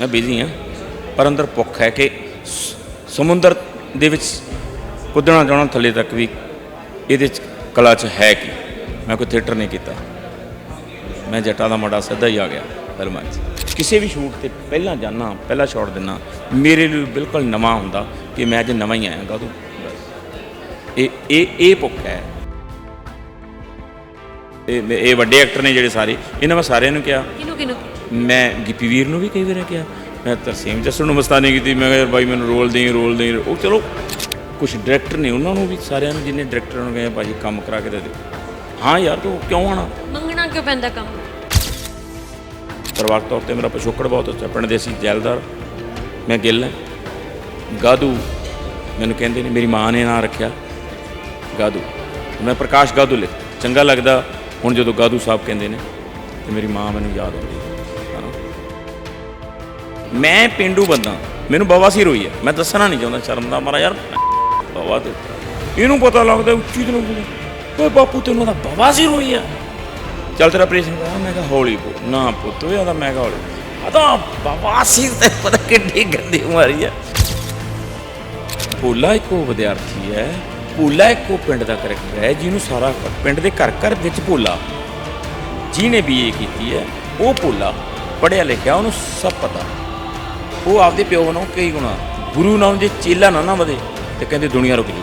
ਮੈਂ ਬਿਜ਼ੀ ਹਾਂ, ਪਰ ਅੰਦਰ ਭੁੱਖ ਹੈ ਕਿ ਸਮੁੰਦਰ ਦੇ ਵਿੱਚ ਕੁੱਦਣਾ ਚਾਹਣਾ ਥੱਲੇ ਤੱਕ ਵੀ ਇਹਦੇ ਚ ਕਲਾ ਚ ਹੈ ਕੀ? ਮੈਂ ਕੋਈ ਥੀਏਟਰ ਨਹੀਂ ਕੀਤਾ। ਮੈਂ ਜੱਟਾਂ ਦਾ ਮੁੰਡਾ ਸਿੱਧਾ ਹੀ ਆ ਗਿਆ, ਫਿਲਮਾਂ 'ਚ। ਕਿਸੇ ਵੀ ਸ਼ੂਟ ਤੇ ਪਹਿਲਾਂ ਜਾਣਾ ਪਹਿਲਾ ਸ਼ਾਟ ਦਿਨਾ ਮੇਰੇ ਲਈ ਬਿਲਕੁਲ ਨਵਾਂ ਹੁੰਦਾ ਕਿ ਮੈਂ ਅੱਜ ਨਵਾਂ ਹੀ ਆਇਆ ਗਾਦੂ ਬਸ। ਇਹ ਇਹ ਇਹ ਭੁੱਖ ਹੈ। ਇਹ ਇਹ ਵੱਡੇ ਐਕਟਰ ਨੇ ਜਿਹੜੇ ਸਾਰੇ, ਇਹਨਾਂ ਮੈਂ ਸਾਰਿਆਂ ਨੂੰ ਕਿਹਾ। ਕਿਹਨੂੰ ਕਿਹਨੂੰ? ਮੈਂ ਗਿੱਪੀ ਵੀਰ ਨੂੰ ਵੀ ਕਈ ਵਾਰ ਕਿਹਾ ਮੈਂ ਤਰਸੀਮ ਜੱਸਣ ਨੂੰ ਮਸਤਾਨੀ ਕੀਤੀ ਮੈਂ ਕਿਹਾ ਯਾਰ ਬਾਈ ਮੈਨੂੰ ਰੋਲ ਦੇਈ ਰੋਲ ਦੇਈ। ਉਹ ਚਲੋ ਕੁਝ ਡਾਇਰੈਕਟਰ ਨੇ ਉਹਨਾਂ ਨੂੰ ਵੀ ਸਾਰਿਆਂ ਨੂੰ ਜਿੰਨੇ ਡਾਇਰੈਕਟਰ ਨੂੰ ਕਹੇ ਭਾਜੀ ਕੰਮ ਕਰਾ ਕੇ ਦੇ ਦੇ। ਹਾਂ ਯਾਰ ਤੂੰ ਕਿਉਂ ਆਣਾ ਮੰਗਣਾ ਕਿਉਂ ਪੈਂਦਾ ਕੰਮ? ਪਰਿਵਾਰਕ ਤੌਰ ਤੇ ਮੇਰਾ ਪਿਛੋਕੜ ਬਹੁਤ ਅੱਛਾ ਪਿੰਡ ਦੇ ਸੀ ਜੈਲਦਾਰ। ਮੈਂ ਗਿੱਲ ਹਾਂ। ਗਾਦੂ ਮੈਨੂੰ ਕਹਿੰਦੇ ਨੇ ਮੇਰੀ ਮਾਂ ਨੇ ਨਾਂ ਰੱਖਿਆ। ਗਾਦੂ। ਮੈਂ ਪ੍ਰਕਾਸ਼ ਗਾਦੂ ਲਿਖ ਚੰਗਾ ਲੱਗਦਾ ਹੁਣ ਜਦੋਂ ਗਾਦੂ ਸਾਹਿਬ ਕਹਿੰਦੇ ਨੇ ਤੇ ਮੇਰੀ ਮਾਂ ਮੈਨੂੰ ਯਾਦ ਆਉਂਦੀ। ਮੈਂ ਪਿੰਡੂ ਬੰਦਾ। ਮੈਨੂੰ ਬਵਾਸੀਰ ਹੋਈ ਹੈ। ਮੈਂ ਦੱਸਣਾ ਨਹੀਂ ਚਾਹੁੰਦਾ, ਸ਼ਰਮ ਦਾ ਮਾਰਾ ਯਾਰ। ਬਵਾ ਤੇ ਇਹਨੂੰ ਪਤਾ ਲੱਗਦਾ ਉੱਚੀ ਤੋਂ ਓਏ ਬਾਪੂ, ਤੈਨੂੰ ਤਾਂ ਬਵਾਸੀਰ ਹੋਈ ਆ। ਚੱਲ ਤੇਰਾ ਆਪਰੇਸ਼ਨ ਕਰਾ ਮੈਂ ਕਿਹਾ ਹੌਲੀ ਬੋ ਨਾ ਪੁੱਤ, ਓਏ ਆਦਾ ਮੈਂ ਕਿਹਾ ਹੌਲੀ ਆ ਬਵਾਸੀਰ ਤੇ ਪਤਾ ਕਿੱਡੀ ਗੰਦੀ ਬਿਮਾਰੀ ਹੈ ਭੋਲਾ ਇੱਕੋ ਵਿਦਿਆਰਥੀ ਹੈ। ਭੋਲਾ ਇੱਕੋ ਪਿੰਡ ਦਾ ਕਰੈਕਟਰ ਹੈ, ਜਿਹਨੂੰ ਸਾਰਾ ਪਿੰਡ ਦੇ ਘਰ ਘਰ ਵਿੱਚ ਭੋਲਾ। ਜਿਹਨੇ ਬੀਏ ਕੀਤੀ ਹੈ, ਉਹ ਭੋਲਾ। ਪੜਿਆ ਲਿਖਿਆ, ਉਹਨੂੰ ਸਭ ਪਤਾ। ਉਹ ਆਪਦੇ ਪਿਓ ਨੂੰ ਕਈ ਗੁਣਾ ਗੁਰੂ ਨਾਮ ਜੇ ਚੇਲਾ ਨਾ ਨਾ ਵਧੇ ਤੇ ਕਹਿੰਦੇ ਦੁਨੀਆ ਰੁਕ ਜੂ।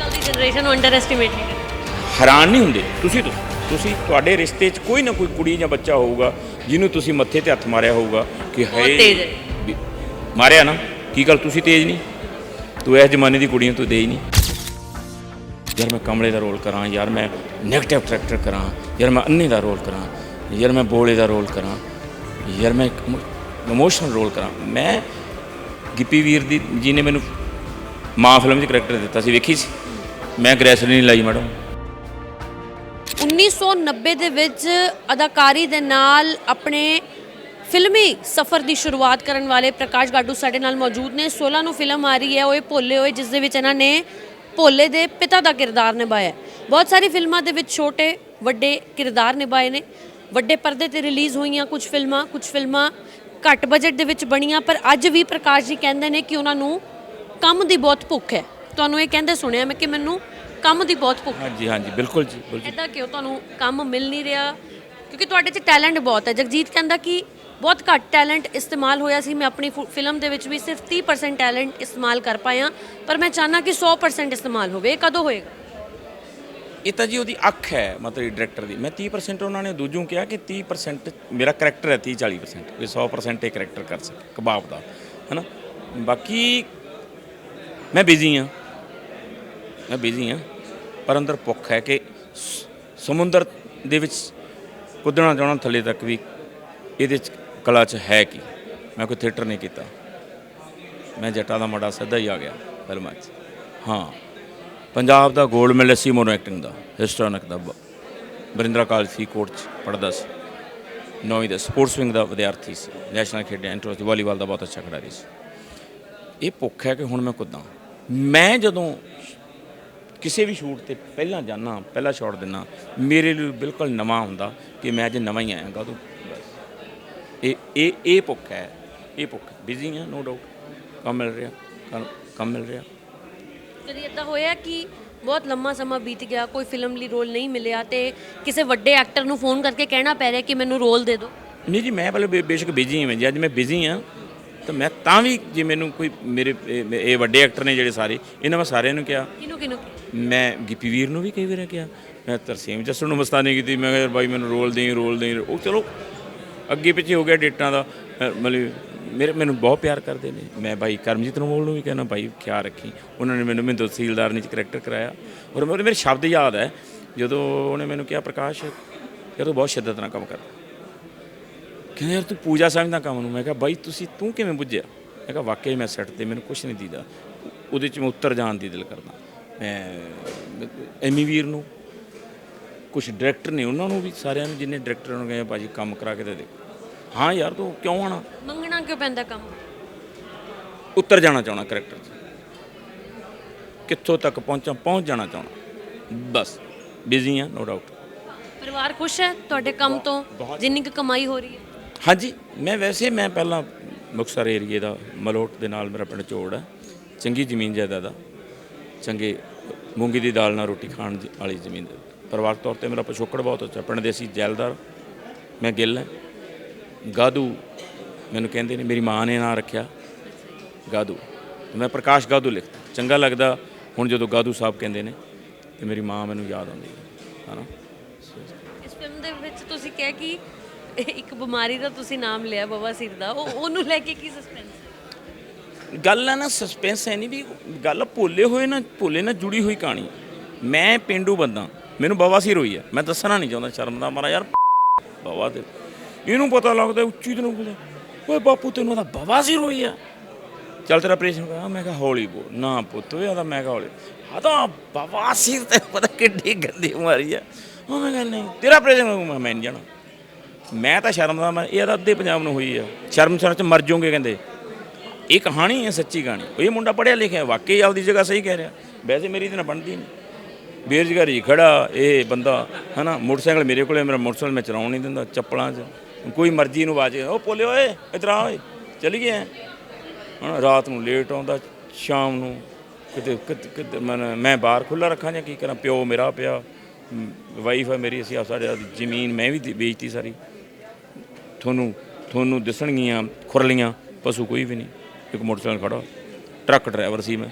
ਕੱਲ ਦੀ ਜਨਰੇਸ਼ਨ ਨੂੰ ਅੰਡਰ ਐਸਟੀਮੇਟ ਨਹੀਂ ਕਰਨੀ ਹੈਰਾਨ ਨਹੀਂ ਹੁੰਦੇ? ਤੁਸੀਂ ਤੁਸੀਂ ਤੁਸੀਂ ਤੁਹਾਡੇ ਰਿਸ਼ਤੇ 'ਚ ਕੋਈ ਨਾ ਕੋਈ ਕੁੜੀ ਜਾਂ ਬੱਚਾ ਹੋਊਗਾ ਜਿਹਨੂੰ ਤੁਸੀਂ ਮੱਥੇ ਤੇ ਹੱਥ ਮਾਰਿਆ ਹੋਊਗਾ ਕਿ ਹੈ। ਹੈ। ਮਾਰਿਆ ਨਾ। ਕੀ ਗੱਲ ਤੁਸੀਂ ਤੇਜ਼ ਨਹੀਂ? ਤੂੰ ਇਸ ਜ਼ਮਾਨੇ ਦੀ ਕੁੜੀਆਂ ਤੋਂ ਤੇਜ਼ ਨਹੀਂ। ਯਾਰ ਮੈਂ ਕਮਲੇ ਦਾ ਰੋਲ ਕਰਾਂ ਯਾਰ ਮੈਂ ਨੈਗੇਟਿਵ ਕਰੈਕਟਰ ਕਰਾਂ ਯਾਰ ਮੈਂ ਅੰਨੇ ਦਾ ਰੋਲ ਕਰਾਂ ਯਾਰ ਮੈਂ ਬੋਲੇ ਦਾ ਰੋਲ ਕਰਾਂ ਯਾਰ ਮੈਂ ਇਮੋਸ਼ਨਲ ਰੋਲ ਕਰਾਂ। ਮੈਂ ਗਿੱਪੀ ਵੀਰ ਦੀ ਜੀ ਨੇ ਮੈਨੂੰ ਮਾਂ ਫਿਲਮ 'ਚ ਕਰੈਕਟਰ ਦਿੱਤਾ ਸੀ, ਵੇਖੀ ਸੀ? ਮੈਂ ਗ੍ਰੈਸਰ ਨਹੀਂ ਲਾਈ ਮੈਡਮ 1990 ਦੇ ਵਿੱਚ ਅਦਾਕਾਰੀ ਦੇ ਨਾਲ ਆਪਣੇ ਫਿਲਮੀ ਸਫ਼ਰ ਦੀ ਸ਼ੁਰੂਆਤ ਕਰਨ ਵਾਲੇ ਪ੍ਰਕਾਸ਼ ਗਾਡੂ ਸਾਡੇ ਨਾਲ ਮੌਜੂਦ ਨੇ। 16 ਨੂੰ ਫਿਲਮ ਆ ਰਹੀ ਹੈ ਓਏ ਭੋਲੇ ਹੋਏ, ਜਿਸ ਦੇ ਵਿੱਚ ਇਹਨਾਂ ਨੇ ਭੋਲੇ ਦੇ ਪਿਤਾ ਦਾ ਕਿਰਦਾਰ ਨਿਭਾਇਆ। ਬਹੁਤ ਸਾਰੀ ਫਿਲਮਾਂ ਦੇ ਵਿੱਚ ਛੋਟੇ, ਵੱਡੇ ਕਿਰਦਾਰ ਨਿਭਾਏ ਨੇ। ਵੱਡੇ ਪਰਦੇ ਤੇ ਰਿਲੀਜ਼ ਹੋਈਆਂ ਕੁਝ ਫਿਲਮਾਂ ਕੁਝ ਫਿਲਮਾਂ ਘੱਟ ਬਜਟ ਦੇ ਵਿੱਚ ਬਣੀਆਂ ਪਰ ਅੱਜ ਵੀ ਪ੍ਰਕਾਸ਼ ਜੀ ਕਹਿੰਦੇ ਨੇ ਕਿ ਉਹਨਾਂ ਨੂੰ ਕੰਮ ਦੀ ਬਹੁਤ ਭੁੱਖ ਹੈ। ਤੁਹਾਨੂੰ ਇਹ ਕਹਿੰਦੇ ਸੁਣਿਆ ਮੈਂ ਕਿ ਮੈਨੂੰ ਕੰਮ ਦੀ ਬਹੁਤ ਭੁੱਖ ਹੈ। ਹਾਂਜੀ ਹਾਂਜੀ ਬਿਲਕੁਲ ਜੀ ਬਿਲਕੁਲ ਐਦਾਂ ਕਿਉਂ ਤੁਹਾਨੂੰ ਕੰਮ ਮਿਲ ਨਹੀਂ ਰਿਹਾ? ਕਿਉਂਕਿ ਤੁਹਾਡੇ 'ਚ ਟੈਲੈਂਟ ਬਹੁਤ ਹੈ। ਜਗਜੀਤ ਕਹਿੰਦਾ ਕਿ ਬਹੁਤ ਘੱਟ ਟੈਲੈਂਟ ਇਸਤੇਮਾਲ ਹੋਇਆ ਸੀ। ਮੈਂ ਆਪਣੀ ਫਿਲਮ ਦੇ ਵਿੱਚ ਵੀ ਸਿਰਫ 30% ਟੈਲੈਂਟ ਇਸਤੇਮਾਲ ਕਰ ਪਾਇਆ ਪਰ ਮੈਂ ਚਾਹਨਾ ਕਿ 100% ਇਸਤੇਮਾਲ ਹੋਵੇ। ਇਹ ਕਦੋਂ ਹੋਏਗਾ? ਇਹ ਤਾਂ ਜੀ ਉਹਦੀ ਅੱਖ ਹੈ, ਮਤਲਬ ਡਾਇਰੈਕਟਰ ਦੀ। ਮੈਂ 30% ਉਹਨਾਂ ਨੇ ਦੂਜੋਂ ਕਿਹਾ ਕਿ 30% ਮੇਰਾ ਕਰੈਕਟਰ ਹੈ 30 40% ਵੀ 100% ਇਹ ਕਰੈਕਟਰ ਕਰ ਸਕੇ, ਕਬਾਬ ਦਾ, ਹੈਨਾ? ਬਾਕੀ ਮੈਂ ਬਿਜ਼ੀ ਹਾਂ। ਮੈਂ ਬਿਜ਼ੀ ਹਾਂ, ਪਰ ਅੰਦਰ ਭੁੱਖ ਹੈ ਕਿ ਸਮੁੰਦਰ ਦੇ ਵਿੱਚ ਕੁੱਦਣਾ ਚਾਹਣਾ ਥੱਲੇ ਤੱਕ ਵੀ ਇਹਦੇ ਚ ਕਲਾ ਚ ਹੈ ਕੀ? ਮੈਂ ਕੋਈ ਥੀਏਟਰ ਨਹੀਂ ਕੀਤਾ। ਮੈਂ ਜੱਟਾਂ ਦਾ ਮੁੰਡਾ ਸਿੱਧਾ ਹੀ ਆ ਗਿਆ, ਫਿਲਮਾਂ 'ਚ। ਹਾਂ। ਪੰਜਾਬ ਦਾ 골ਡ ਮੈਡਲ ਸੀ ਮੋਨੋ ਐਕਟਿੰਗ ਦਾ ਹਿਸਟੋਰਿਕ ਦਾ ਬ- ਬਰਿੰਦਰਾ ਕਾਲਜ ਸੀ ਕੋਰਟ 'ਚ ਪੜ੍ਹਦਾ ਸੀ। ਨੌਵੀਂ ਦਾ ਸਪੋਰਟਸ ਵਿੰਗ ਦਾ ਵਿਦਿਆਰਥੀ ਸੀ ਨੈਸ਼ਨਲ ਖੇਡਿਆ ਇੰਟਰ ਵਾਲੀਬਾਲ ਦਾ ਬਹੁਤ ਅੱਛਾ ਖਿਡਾਰੀ ਸੀ। ਇਹ ਭੁੱਖ ਹੈ ਕਿ ਹੁਣ ਮੈਂ ਕੁੱਦਾਂ? ਮੈਂ ਜਦੋਂ ਕਿਸੇ ਵੀ ਸ਼ੂਟ ਤੇ ਪਹਿਲਾਂ ਜਾਣਾ ਪਹਿਲਾ ਸ਼ਾਟ ਦਿਨਾ, ਮੇਰੇ ਲਈ ਬਿਲਕੁਲ ਨਵਾਂ ਹੁੰਦਾ ਕਿ ਮੈਂ ਅੱਜ ਨਵਾਂ ਹੀ ਆਇਆ ਗਾਦੂ ਬਸ। ਇਹ ਇਹ ਇਹ ਭੁੱਖ ਹੈ, ਇਹ ਭੁੱਖ। ਬਿਜ਼ੀ ਹਾਂ ਨੋ ਡਾਊਟ ਕੰਮ ਮਿਲ ਰਿਹਾ, ਕੰਮ- ਕੰਮ ਮਿਲ ਰਿਹਾ। ਕਦੀ ਇਦਾਂ ਹੋਇਆ ਕਿ ਬਹੁਤ ਲੰਮਾ ਸਮਾਂ ਬੀਤ ਗਿਆ ਕੋਈ ਫਿਲਮ ਲਈ ਰੋਲ ਨਹੀਂ ਮਿਲਿਆ ਤੇ ਕਿਸੇ ਵੱਡੇ ਐਕਟਰ ਨੂੰ ਫੋਨ ਕਰਕੇ ਕਹਿਣਾ ਪੈ ਰਿਹਾ ਕਿ ਮੈਨੂੰ ਰੋਲ ਦੇ ਦਿਓ? ਨਹੀਂ ਜੀ ਮੈਂ ਪਹਿਲੇ ਬੇ- ਬੇਸ਼ੱਕ ਬਿਜ਼ੀ ਹਾਂ ਜੀ ਅੱਜ ਮੈਂ ਬਿਜ਼ੀ ਹਾਂ ਤਾਂ ਮੈਂ ਤਾਂ ਵੀ ਜੇ ਮੈਨੂੰ ਕੋਈ ਮੇਰੇ ਇਹ ਇਹ ਵੱਡੇ ਐਕਟਰ ਨੇ ਜਿਹੜੇ ਸਾਰੇ ਇਹਨਾਂ ਮੈਂ ਸਾਰਿਆਂ ਨੂੰ ਕਿਹਾ। ਕਿਹਨੂੰ ਕਿਹਨੂੰ ਮੈਂ ਗਿੱਪੀ ਵੀਰ ਨੂੰ ਵੀ ਕਈ ਵਾਰ ਕਿਹਾ ਮੈਂ ਤਰਸੀਮ ਜੱਸਣ ਨੂੰ ਮਸਤਾਨੀ ਕੀਤੀ ਮੈਂ ਕਿਹਾ ਯਾਰ ਬਾਈ ਮੈਨੂੰ ਰੋਲ ਦੇਈ ਰੋਲ ਦੇਈ ਉਹ ਚਲੋ ਅੱਗੇ ਪਿੱਛੇ ਹੋ ਗਿਆ ਡੇਟਾਂ ਦਾ ਮਤਲਬ ਮੇਰੇ ਮੈਨੂੰ ਬਹੁਤ ਪਿਆਰ ਕਰਦੇ ਨੇ। ਮੈਂ ਬਾਈ ਕਰਮਜੀਤ ਅਨਮੋਲ ਨੂੰ ਵੀ ਕਹਿੰਦਾ, ਬਾਈ, ਖਿਆਲ ਰੱਖੀ। ਉਹਨਾਂ ਨੇ ਮੈਨੂੰ ਮੈਨੂੰ ਤਹਿਸੀਲਦਾਰ ਨੇ ਚ ਕਰੈਕਟਰ ਕਰਾਇਆ। ਔਰ ਮੇਰੇ ਮੇਰੇ ਸ਼ਬਦ ਯਾਦ ਹੈ, ਜਦੋਂ ਉਹਨੇ ਮੈਨੂੰ ਕਿਹਾ, ਪ੍ਰਕਾਸ਼, ਯਾਰ ਤੂੰ ਬਹੁਤ ਸ਼ਿੱਦਤ ਨਾਲ ਕੰਮ ਕਰ। ਕਹਿੰਦਾ, ਯਾਰ ਤੂੰ ਪੂਜਾ ਸਮਝਦਾ ਕੰਮ ਨੂੰ। ਮੈਂ ਕਿਹਾ, ਬਾਈ, ਤੁਸੀਂ ਤੂੰ ਕਿਵੇਂ ਬੁੱਝਿਆ? ਮੈਂ ਕਿਹਾ, ਵਾਕਈ ਮੈਂ ਸੈੱਟ ਤੇ ਮੈਨੂੰ ਕੁਝ ਨਹੀਂ ਦੀਦਾ। ਉਹਦੇ ਚ ਮੈਂ ਉੱਤਰ ਜਾਣ ਦੀ ਦਿਲ ਕਰਦਾ। ਮੈਂ ਐਮੀ ਵੀਰ ਨੂੰ ਕੁਝ ਡਾਇਰੈਕਟਰ ਨੇ ਉਹਨਾਂ ਨੂੰ ਵੀ, ਸਾਰਿਆਂ ਨੂੰ ਜਿੰਨੇ ਡਾਇਰੈਕਟਰ ਨੂੰ ਗਏ ਭਾਜੀ, ਕੰਮ ਕਰਾ ਕੇ ਤੇ ਦੇਖੋ। ਹਾਂ ਯਾਰ ਤੂੰ ਕਿਉਂ ਆਣਾ ਮੰਗਣਾ ਕਿਉਂ ਪੈਂਦਾ ਕੰਮ? ਉੱਤਰ ਜਾਣਾ ਚਾਹਣਾ ਕਰੈਕਟਰ 'ਚ। ਕਿੱਥੋਂ ਤੱਕ ਪਹੁੰਚਾਂ ਪਹੁੰਚ ਜਾਣਾ ਚਾਹਣਾ ਬਸ ਬਿਜ਼ੀ ਆ ਨੋ ਡਾਊਟ ਪਰਿਵਾਰ ਖੁਸ਼ ਹੈ ਤੁਹਾਡੇ ਕੰਮ ਤੋਂ? ਜਿੰਨੀ ਕੁ ਕਮਾਈ ਹੋ ਰਹੀ ਹੈ। ਹਾਂਜੀ ਮੈਂ ਵੈਸੇ ਮੈਂ ਪਹਿਲਾਂ ਮੁਕਤਸਰ ਏਰੀਏ ਦਾ ਮਲੋਟ ਦੇ ਨਾਲ ਮੇਰਾ ਪਿੰਡ ਚੋੜ ਹੈ। ਚੰਗੀ ਜ਼ਮੀਨ ਜਾਇਦਾਦ ਦਾ ਚੰਗੇ ਮੂੰਗੀ ਦੀ ਦਾਲ ਨਾਲ ਰੋਟੀ ਖਾਣ ਵਾਲੀ ਜ਼ਮੀਨ ਪਰਿਵਾਰਕ ਤੌਰ ਤੇ ਮੇਰਾ ਪਿਛੋਕੜ ਬਹੁਤ ਅੱਛਾ। ਪਿੰਡ ਦੇ ਅਸੀਂ ਜੈਲਦਾਰ। ਮੈਂ ਗਿੱਲ ਹਾਂ। ਗਾਦੂ ਮੈਨੂੰ ਕਹਿੰਦੇ ਨੇ ਮੇਰੀ ਮਾਂ ਨੇ ਨਾਂ ਰੱਖਿਆ ਗਾਦੂ। ਮੈਂ ਪ੍ਰਕਾਸ਼ ਗਾਦੂ ਲਿਖਦਾ ਚੰਗਾ ਲੱਗਦਾ ਹੁਣ ਜਦੋਂ ਗਾਦੂ ਸਾਹਿਬ ਕਹਿੰਦੇ ਨੇ ਤੇ ਮੇਰੀ ਮਾਂ ਮੈਨੂੰ ਯਾਦ ਆਉਂਦੀ ਹੈ। ਹਨਾ? ਇਸ ਫਿਲਮ ਦੇ ਵਿੱਚ ਤੁਸੀਂ ਕਿਹਾ ਕਿ ਇੱਕ ਬਿਮਾਰੀ ਦਾ ਤੁਸੀਂ ਨਾਮ ਲਿਆ ਬਵਾਸੀਰ ਦਾ। ਉਹ ਉਹਨੂੰ ਲੈ ਕੇ ਕੀ ਸਸਪੈਂਸ ਗੱਲ ਹੈ ਨਾ ਸਸਪੈਂਸ ਹੈ ਨਹੀਂ ਵੀ ਗੱਲ ਭੁੱਲੇ ਹੋਏ ਨਾ ਭੁੱਲੇ ਨਾਲ ਜੁੜੀ ਹੋਈ ਕਹਾਣੀ। ਮੈਂ ਪਿੰਡੂ ਬੰਦਾ ਮੈਨੂੰ ਬਵਾਸੀਰ ਹੋਈ ਹੈ। ਮੈਂ ਦੱਸਣਾ ਨਹੀਂ ਚਾਹੁੰਦਾ ਸ਼ਰਮ ਦਾ ਮਾਰਾ ਯਾਰ ਬਾਵਾ ਤੇ ਇਹਨੂੰ ਪਤਾ ਲੱਗਦਾ ਉੱਚੀ ਤੈਨੂੰ ਬੋਲੇ ਓਏ ਬਾਪੂ, ਤੈਨੂੰ ਤਾਂ ਬਵਾਸੀਰ ਹੋਈ ਆ। ਚੱਲ ਤੇਰਾ ਆਪਰੇਸ਼ਨ ਕਰਾ ਮੈਂ ਕਿਹਾ, ਹੌਲੀ ਬੋ ਨਾ ਪੁੱਤ ਓਏ ਆਦਾ ਮੈਂ ਕਿਹਾ ਹੌਲੀ ਆ ਤਾਂ ਬਵਾਸੀਰ ਤੇ ਪਤਾ ਕਿੱਡੀ ਗੰਦੀ ਬਿਮਾਰੀ ਆ। ਉਹ ਮੈਂ ਕਿਹਾ, ਨਹੀਂ, ਤੇਰਾ ਆਪਰੇਸ਼ਨ ਮੈਂ ਮੈਂ ਨਹੀਂ ਜਾਣਾ। ਮੈਂ ਤਾਂ ਸ਼ਰਮ ਦਾ ਮੈਂ ਇਹ ਤਾਂ ਅੱਧੇ ਪੰਜਾਬ ਨੂੰ ਹੋਈ ਆ। ਸ਼ਰਮ ਸ਼ਰਮ ਚ ਮਰ ਜਾਓਗੇ ਕਹਿੰਦੇ। ਇਹ ਕਹਾਣੀ ਹੈ ਸੱਚੀ ਕਹਾਣੀ। ਇਹ ਮੁੰਡਾ ਪੜਿਆ ਲਿਖਿਆ, ਵਾਕਈ ਆਪਦੀ ਜਗ੍ਹਾ ਸਹੀ ਕਹਿ ਰਿਹਾ। ਵੈਸੇ ਮੇਰੀ ਇਹਦੇ ਬਣਦੀ ਨਹੀਂ ਬੇਰੁਜ਼ਗਾਰੀ ਖੜਾ, ਇਹ ਬੰਦਾ, ਹਨਾ, ਮੋਟਰਸਾਈਕਲ ਮੇਰੇ ਕੋਲੇ, ਮੇਰਾ ਮੋਟਰਸਾਈਕਲ ਮੈਂ ਚਲਾਉਣ ਨਹੀਂ ਦਿੰਦਾ, ਚੱਪਲਾਂ 'ਚ। ਕੋਈ ਮਰਜ਼ੀ ਨੂੰ ਆਵਾਜ਼ ਉਹ ਪੋਲੇ ਓਏ ਇਧਰ ਆ ਓਏ, ਚਲੀ ਗਿਆ ਹਨਾ ਰਾਤ ਨੂੰ ਲੇਟ ਆਉਂਦਾ, ਸ਼ਾਮ ਨੂੰ ਕਿਤੇ, ਕਿਤੇ- ਮੈਂ ਬਾਹਰ ਖੁੱਲਾ ਰੱਖਾਂ ਜਾਂ ਕੀ ਕਰਾਂ? ਪਿਓ ਮੇਰਾ ਪਿਆ ਵਾਈਫ ਹੈ ਮੇਰੀ, ਅਸੀਂ ਸਾਡੇ ਜ਼ਮੀਨ ਮੈਂ ਵੀ ਵੇਚਤੀ ਸਾਰੀ। ਤੁਹਾਨੂੰ ਤੁਹਾਨੂੰ ਦਿਸਣਗੀਆਂ ਖੁਰਲੀਆਂ, ਪਸ਼ੂ ਕੋਈ ਵੀ ਨਹੀਂ, ਇੱਕ ਮੋਟਰਸਾਈਕਲ ਖੜਾ, ਟਰੱਕ ਡਰਾਈਵਰ ਸੀ ਮੈਂ,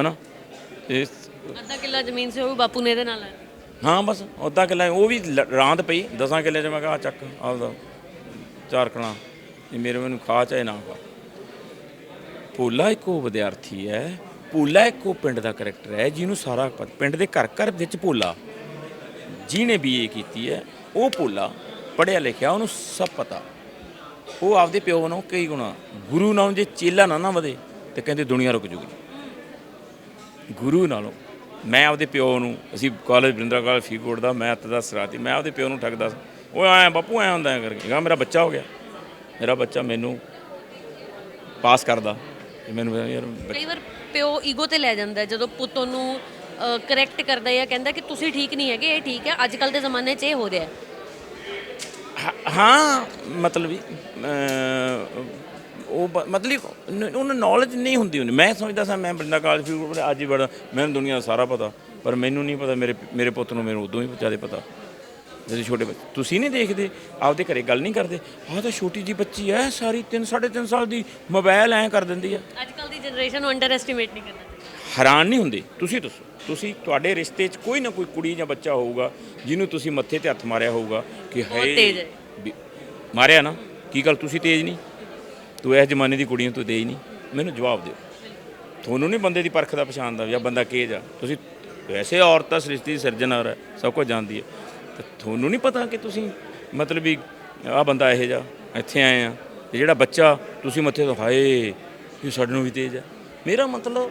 ਹਨਾ? ਇਸ ਅੱਧਾ ਕਿੱਲਾ ਜ਼ਮੀਨ ਸੀ, ਉਹ ਵੀ ਬਾਪੂ ਨੇ ਇਹਦੇ ਨਾਲ। ਹੈ ਹਾਂ, ਬਸ ਉਦਾਂ ਕਿੱਲਾ ਉਹ ਵੀ ਲ- ਰਾਂਦ ਪਈ, ਦਸਾਂ ਕਿੱਲੇ ਚ। ਮੈਂ ਕਿਹਾ, ਆਹ ਚੱਕ, ਆਪਦਾ ਚਾਰ ਕਣਾ। ਇਹ ਮੇਰੇ ਮੈਨੂੰ ਖਾ ਚਾਹੇ ਨਾ ਖਾ। ਭੋਲਾ ਇੱਕੋ ਵਿਦਿਆਰਥੀ ਹੈ। ਭੋਲਾ ਇੱਕੋ ਪਿੰਡ ਦਾ ਕਰੈਕਟਰ ਹੈ, ਜਿਹਨੂੰ ਸਾਰਾ ਪਤਾ, ਪਿੰਡ ਦੇ ਘਰ ਘਰ ਵਿੱਚ ਭੋਲਾ। ਜਿਹਨੇ ਬੀਏ ਕੀਤੀ ਹੈ, ਉਹ ਭੋਲਾ। ਪੜਿਆ ਲਿਖਿਆ, ਉਹਨੂੰ ਸਭ ਪਤਾ। ਉਹ ਆਪਦੇ ਪਿਓ ਨੂੰ ਕਈ ਗੁਣਾ, ਗੁਰੂ ਨਾਲੋਂ ਜੇ ਚੇਲਾ ਨਾ ਨਾ ਵਧੇ, ਤੇ ਕਹਿੰਦੇ ਦੁਨੀਆ ਰੁਕ ਜੂਗੀ। ਗੁਰੂ ਨਾਲੋਂ। ਮੈਂ ਆਪਦੇ ਪਿਓ ਨੂੰ ਅਸੀਂ ਕਾਲਜ ਬਰਿੰਦਰਾ ਕਾਲਜ ਫੀਕੋਟ ਦਾ ਮੈਂ ਅੱਤ ਦਾ ਸਰਾਤੀ ਮੈਂ ਆਪਦੇ ਪਿਓ ਨੂੰ ਠੱਗਦਾ ਉਹ ਐ ਬਾਪੂ ਐ ਹੁੰਦਾ ਕਰਕੇ ਗਾ ਮੇਰਾ ਬੱਚਾ ਹੋ ਗਿਆ। ਮੇਰਾ ਬੱਚਾ ਮੈਨੂੰ ਪਾਸ ਕਰਦਾ। ਮੈਨੂੰ ਯਾਰ ਕਈ ਵਾਰ ਪਿਓ ਈਗੋ ਤੇ ਲੈ ਜਾਂਦਾ ਜਦੋਂ ਪੁੱਤ ਉਹਨੂੰ ਕਰੈਕਟ ਕਰਦਾ ਹੈ ਕਹਿੰਦਾ ਕਿ ਤੁਸੀਂ ਠੀਕ ਨਹੀਂ ਹੈਗੇ ਇਹ ਠੀਕ ਹੈ ਅੱਜ ਕੱਲ ਦੇ ਜ਼ਮਾਨੇ 'ਚ ਇਹ ਹੋ ਰਿਹਾ ਹੈ। ਮਤਲਬ ਉਹ ਬ- ਮਤਲਬ ਨ- ਉਹਨੂੰ ਨੌਲੇਜ ਨਹੀਂ ਹੁੰਦੀ ਉਹਨੂੰ ਮੈਂ ਸਮਝਦਾ ਸਾਂ ਮੈਂ ਬਰਿੰਦਾ ਕਾਲਜ ਫੀਕੋਟ ਅੱਜ ਹੀ ਬੜਾ ਮੈਨੂੰ ਦੁਨੀਆ ਦਾ ਸਾਰਾ ਪਤਾ। ਪਰ ਮੈਨੂੰ ਨਹੀਂ ਪਤਾ ਮੇਰੇ ਮੇਰੇ ਪੁੱਤ ਨੂੰ ਮੈਨੂੰ ਉਦੋਂ ਹੀ ਜ਼ਿਆਦਾ ਪਤਾ। ਜਦੋਂ ਛੋਟੇ ਬੱਚੇ ਤੁਸੀਂ ਨਹੀਂ ਦੇਖਦੇ ਆਪਦੇ ਘਰੇ ਗੱਲ ਨਹੀਂ ਕਰਦੇ। ਆਹ ਤਾਂ ਛੋਟੀ ਜੀ ਬੱਚੀ ਐ ਸਾਰੀ 3 3.5 ਸਾਲ ਦੀ ਮੋਬਾਈਲ ਐ ਕਰ ਦਿੰਦੀ ਆ ਅੱਜ ਕੱਲ ਦੀ ਜਨਰੇਸ਼ਨ ਨੂੰ ਅੰਡਰ ਐਸਟੀਮੇਟ ਨਹੀਂ ਕਰਨਾ ਚਾਹੀਦਾ। ਹੈਰਾਨ ਨਹੀਂ ਹੁੰਦੇ। ਤੁਸੀਂ ਦੱਸੋ ਤੁਸੀਂ ਤੁਹਾਡੇ ਰਿਸ਼ਤੇ 'ਚ ਕੋਈ ਨਾ ਕੋਈ ਕੁੜੀ ਜਾਂ ਬੱਚਾ ਹੋਊਗਾ ਜਿਹਨੂੰ ਤੁਸੀਂ ਮੱਥੇ ਤੇ ਹੱਥ ਮਾਰਿਆ ਹੋਊਗਾ ਕਿ ਹੈ ਤੇਜ਼ ਹੈ। ਵੀ- ਮਾਰਿਆ ਨਾ। ਕੀ ਗੱਲ ਤੁਸੀਂ ਤੇਜ਼ ਨਹੀਂ? ਤੂੰ ਇਸ ਜ਼ਮਾਨੇ ਦੀ ਕੁੜੀਆਂ ਤੋਂ ਤੇਜ਼ ਨਹੀਂ। ਮੈਨੂੰ ਜਵਾਬ ਦਿਓ। ਤੁਹਾਨੂੰ ਨਹੀਂ ਬੰਦੇ ਦੀ ਪਰਖ ਦਾ ਪਛਾਣਦਾ ਆ ਬੰਦਾ ਕਿਹ ਜਾ ਤੁਸੀਂ ਵੈਸੇ ਔਰਤ ਤਾਂ ਸ੍ਰਿਸ਼ਟੀ ਦੀ ਸਿਰਜਣਹਾਰ ਹੈ ਸਭ ਕੁਝ ਜਾਣਦੀ ਹੈ। ਤੇ ਤੁਹਾਨੂੰ ਨਹੀਂ ਪਤਾ ਕਿ ਤੁਸੀਂ ਮਤਲਬ ਵੀ ਆਹ ਬੰਦਾ ਇਹੋ ਜਿਹਾ, ਇੱਥੇ ਆਏ ਆ। ਤੇ ਜਿਹੜਾ ਬੱਚਾ, ਤੁਸੀਂ ਮੱਥੇ ਤੋਂ ਹਾਏ, ਇਹ ਸਾਡੇ ਨੂੰ ਵੀ ਤੇਜ਼ ਹੈ ਮੇਰਾ ਮਤਲਬ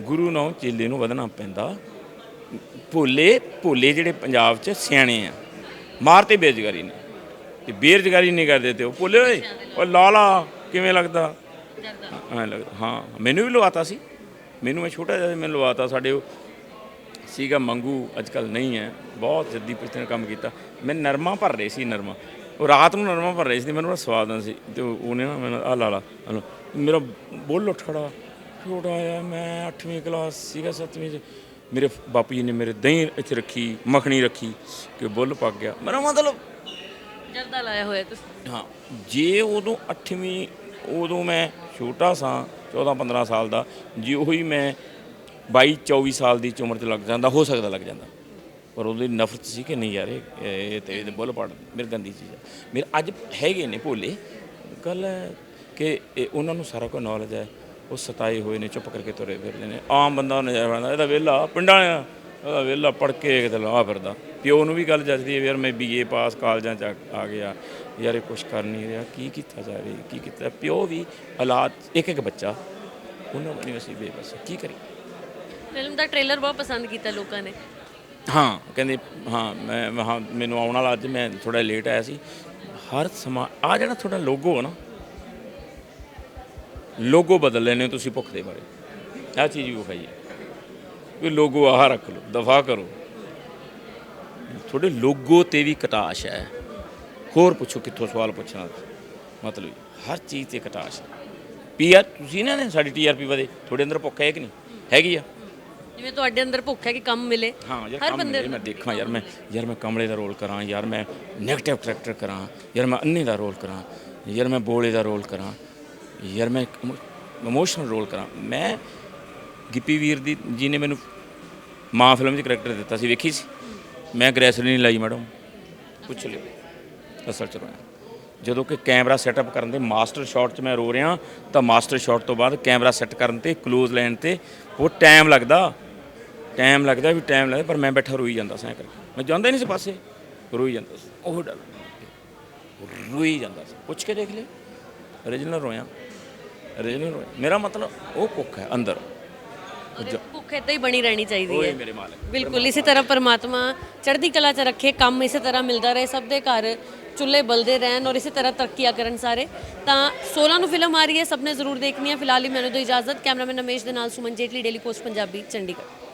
ਗੁਰੂ ਨਾਲ ਚੇਲੇ ਨੂੰ ਵਧਣਾ ਪੈਂਦਾ। ਭੋਲੇ ਭੋਲੇ ਜਿਹੜੇ ਪੰਜਾਬ 'ਚ ਸਿਆਣੇ ਆ, ਮਾਰ ਤੇ ਬੇਰੁਜ਼ਗਾਰੀ ਨੇ ਤੇ ਬੇਰੁਜ਼ਗਾਰੀ ਨਹੀਂ ਕਰਦੇ ਤੇ ਉਹ ਭੋਲੇ ਓਏ ਉਹ ਲਾਲਾ। ਕਿਵੇਂ ਲੱਗਦਾ? ਐਂ ਲੱਗਦਾ ਹਾਂ ਮੈਨੂੰ ਵੀ ਲਵਾਤਾ ਸੀ। ਮੈਨੂੰ ਮੈਂ ਛੋਟਾ ਜਿਹਾ ਮੈਨੂੰ ਲਵਾਤਾ ਸਾਡੇ ਉਹ ਸੀਗਾ ਮੰਗੂ ਅੱਜ ਕੱਲ ਨਹੀਂ ਹੈ। ਬਹੁਤ ਜੱਦੀ ਪਿਛਤੇ ਨੇ ਕੰਮ ਕੀਤਾ। ਮੈਂ ਨਰਮਾ ਭਰ ਰਹੀ ਸੀ ਨਰਮਾ। ਉਹ ਰਾਤ ਨੂੰ ਨਰਮਾ ਭਰ ਰਹੀ ਸੀ ਮੈਨੂੰ ਬੜਾ ਸਵਾਦ ਆਉਂਦਾ ਸੀ। ਤੇ ਉਹ- ਉਹਨੇ ਨਾ ਮੈਨੂੰ ਆ ਲਾ ਲਾ ਆ ਲਓ। ਮੇਰਾ ਬੁੱਲ ਉੱਠ ਖੜਾ। ਛੋਟਾ ਆ ਮੈਂ 8ਵੀਂ ਕਲਾਸ ਸੀਗਾ 7ਵੀਂ ਚ। ਮੇਰੇ ਬਾਪੂ ਜੀ ਨੇ ਮੇਰੇ ਦਹੀਂ ਇੱਥੇ ਰੱਖੀ ਮੱਖਣੀ ਰੱਖੀ ਕਿ ਬੁੱਲ ਪੱਕ ਗਿਆ। ਮੇਰਾ ਮਤਲਬ ਜਰਦਾ ਲਾਇਆ ਹੋਇਆ ਤੁਸੀਂ। ਹਾਂ ਜੇ ਉਦੋਂ 8ਵੀਂ ਉਦੋਂ ਮੈਂ ਛੋਟਾ ਸਾਂ 14 15 ਸਾਲ ਦਾ, ਜੇ ਉਹੀ ਮੈਂ 22 24 ਸਾਲ ਦੀ ਉਮਰ 'ਚ ਲੱਗ ਜਾਂਦਾ, ਹੋ ਸਕਦਾ ਲੱਗ ਜਾਂਦਾ। ਪਰ ਉਹਦੀ ਨਫ਼ਰਤ ਸੀ ਕਿ ਨਹੀਂ ਯਾਰ, ਇਹ ਇਹ ਤੇ ਇਹਦੇ ਬੁੱਲ ਪੜ, ਮੇਰੇ ਗੰਦੀ ਚੀਜ਼ ਹੈ ਮੇਰੇ ਅੱਜ ਹੈਗੇ ਨੇ ਭੋਲੇ, ਗੱਲ ਹੈ ਕਿ ਇਹ ਉਹਨਾਂ ਨੂੰ ਸਾਰਾ ਕੁਝ ਨੌਲੇਜ ਹੈ, ਉਹ ਸਤਾਏ ਹੋਏ ਨੇ, ਚੁੱਪ ਕਰਕੇ ਤੁਰੇ ਫਿਰਦੇ ਨੇ। ਆਮ ਬੰਦਾ ਨਜ਼ਰ ਆਉਂਦਾ, ਇਹਦਾ ਵਿਹਲਾ, ਪਿੰਡਾਂ ਵਾਲਿਆਂ, ਇਹਦਾ ਵਿਹਲਾ ਪੜ ਕੇ ਕਿਤੇ ਲਾ ਫਿਰਦਾ। ਪਿਓ ਨੂੰ ਵੀ ਗੱਲ ਜੱਜਦੀ ਹੈ ਯਾਰ ਮੈਂ ਬੀਏ ਪਾਸ ਕਾਲਜਾਂ ਚ ਆ- ਆ ਗਿਆ। ਯਾਰ ਇਹ ਕੁਛ ਕਰ ਨਹੀਂ ਰਿਹਾ। ਕੀ ਕੀਤਾ ਜਾਵੇ ਕੀ ਕੀਤਾ? ਪਿਓ ਵੀ ਔਲਾਦ ਇੱਕ ਇੱਕ ਬੱਚਾ ਉਹਨਾਂ ਨੂੰ ਅਸੀਂ ਬੇਬਸ ਕੀ ਕਰੀ ਫਿਲਮ ਦਾ ਟ੍ਰੇਲਰ ਬਹੁਤ ਪਸੰਦ ਕੀਤਾ ਲੋਕਾਂ ਨੇ। ਹਾਂ ਕਹਿੰਦੇ ਹਾਂ ਮੈਂ ਮੈਂ- ਹਾਂ ਮੈਨੂੰ ਆਉਣ ਵਾਲਾ ਅੱਜ ਮੈਂ ਥੋੜਾ ਲੇਟ ਆਇਆ ਸੀ। ਹਰ ਸਮਾਂ ਆ ਜਿਹੜਾ ਤੁਹਾਡਾ ਲੋਗੋ ਹੈ ਨਾ ਲੋਗੋ ਬਦਲ ਲੈਣੇ ਹੋ ਤੁਸੀਂ ਭੁੱਖ ਦੇ ਬਾਰੇ। ਆਹ ਚੀਜ਼ ਵੀ ਵਿਖਾਈ ਹੈ। ਵੀ ਲੋਗੋ ਆਹ ਰੱਖ ਲਓ ਦਫਾ ਕਰੋ। ਤੁਹਾਡੇ ਲੋਗੋ ਤੇ ਵੀ ਕਟਾਸ਼ ਹੈ। ਹੋਰ ਪੁੱਛੋ ਕਿੱਥੋਂ ਸਵਾਲ ਪੁੱਛਣਾ। ਮਤਲਬ ਹਰ ਚੀਜ਼ ਤੇ ਕਟਾਸ਼ ਪੀਆਰ ਤੁਸੀਂ ਨਾ ਸਾਡੀ ਟੀਆਰਪੀ ਵਧੇ ਤੁਹਾਡੇ ਅੰਦਰ ਭੁੱਖ ਹੈ ਕਿ ਨਹੀਂ? ਹੈਗੀ ਆ। ਜਿਵੇਂ ਤੁਹਾਡੇ ਅੰਦਰ ਭੁੱਖ ਹੈ ਕਿ ਕੰਮ ਮਿਲੇ। ਹਾਂ ਯਾਰ ਹਰ ਬੰਦੇ ਮੈਂ ਦੇਖਾਂ ਯਾਰ ਮੈਂ ਯਾਰ ਮੈਂ ਕਮਲੇ ਦਾ ਰੋਲ ਕਰਾਂ ਯਾਰ ਮੈਂ ਨੈਗੇਟਿਵ ਕਰੈਕਟਰ ਕਰਾਂ ਯਾਰ ਮੈਂ ਅੰਨੇ ਦਾ ਰੋਲ ਕਰਾਂ ਯਾਰ ਮੈਂ ਬੋਲੇ ਦਾ ਰੋਲ ਕਰਾਂ ਯਾਰ ਮੈਂ ਇਮੋਸ਼ਨਲ ਰੋਲ ਕਰਾਂ। ਮੈਂ ਗਿੱਪੀ ਵੀਰ ਦੀ ਜੀ ਨੇ ਮੈਨੂੰ ਮਾਂ ਫਿਲਮ 'ਚ ਕਰੈਕਟਰ ਦਿੱਤਾ ਸੀ ਵੇਖੀ ਸੀ? ਮੈਂ ਗ੍ਰੈਸਰੀ ਨਹੀਂ ਲਾਈ ਮੈਡਮ। ਪੁੱਛ ਲਿਓ। ਅਸਲ ਚ ਰੋਇਆ। ਜਦੋਂ ਕਿ ਕੈਮਰਾ ਸੈਟਅਪ ਕਰਨ ਦੇ ਮਾਸਟਰ ਸ਼ਾਟ 'ਚ ਮੈਂ ਰੋ ਰਿਹਾ ਤਾਂ ਮਾਸਟਰ ਸ਼ਾਟ ਤੋਂ ਬਾਅਦ ਕੈਮਰਾ ਸੈੱਟ ਕਰਨ ਤੇ ক্লোਜ਼ ਲੈਣ ਤੇ ਉਹ ਟਾਈਮ ਲੱਗਦਾ। ਟਾਈਮ ਲੱਗਦਾ ਵੀ ਟਾਈਮ ਲੱਗਦਾ ਪਰ ਮੈਂ ਬੈਠਾ ਰੋਈ ਜਾਂਦਾ ਸਾਂ ਕਰਕੇ। ਮੈਂ ਜਾਂਦਾ ਹੀ ਨਹੀਂ ਸੀ ਪਾਸੇ ਰੋਈ ਜਾਂਦਾ ਸੀ। ਉਹ ਡਰ ਰੋਈ ਜਾਂਦਾ ਸੀ। ਪੁੱਛ ਕੇ ਦੇਖ ਲੈ। Origignal ਰੋਇਆ। Origignal ਰੋਇਆ। ਮੇਰਾ ਮਤਲਬ ਉਹ ਭੁੱਖ ਹੈ ਅੰਦਰ। ਇਹ ਭੁੱਖ ਏਦਾਂ ਹੀ ਬਣੀ ਰਹਿਣੀ ਚਾਹੀਦੀ ਹੈ। ਮੇਰੇ ਮਾਲਕ ਬਿਲਕੁਲ ਇਸੇ ਤਰ੍ਹਾਂ ਪਰਮਾਤਮਾ ਚੜ੍ਹਦੀ ਕਲਾ 'ਚ ਰੱਖੇ ਕੰਮ ਇਸੇ ਤਰ੍ਹਾਂ ਮਿਲਦਾ ਰਹੇ ਸਭ ਦੇ ਘਰ ਚੁੱਲ੍ਹੇ ਬਲਦੇ ਰਹਿਣ ਔਰ ਇਸੇ ਤਰ੍ਹਾਂ ਤਰੱਕੀਆਂ ਕਰਨ ਸਾਰੇ। ਤਾਂ 16 ਨੂੰ ਫਿਲਮ ਆ ਰਹੀ ਹੈ ਸਭ ਨੇ ਜ਼ਰੂਰ ਦੇਖਣੀ ਹੈ। ਫਿਲਹਾਲ ਹੀ ਮੈਨੂੰ ਦੋ ਇਜਾਜ਼ਤ ਕੈਮਰਾਮੈਨ ਰਮੇਸ਼ ਦੇ ਨਾਲ ਸੁਮਨ ਜੇਟਲੀ ਡੇਲੀ ਪੋਸਟ ਪੰਜਾਬੀ ਚੰਡੀਗੜ੍ਹ।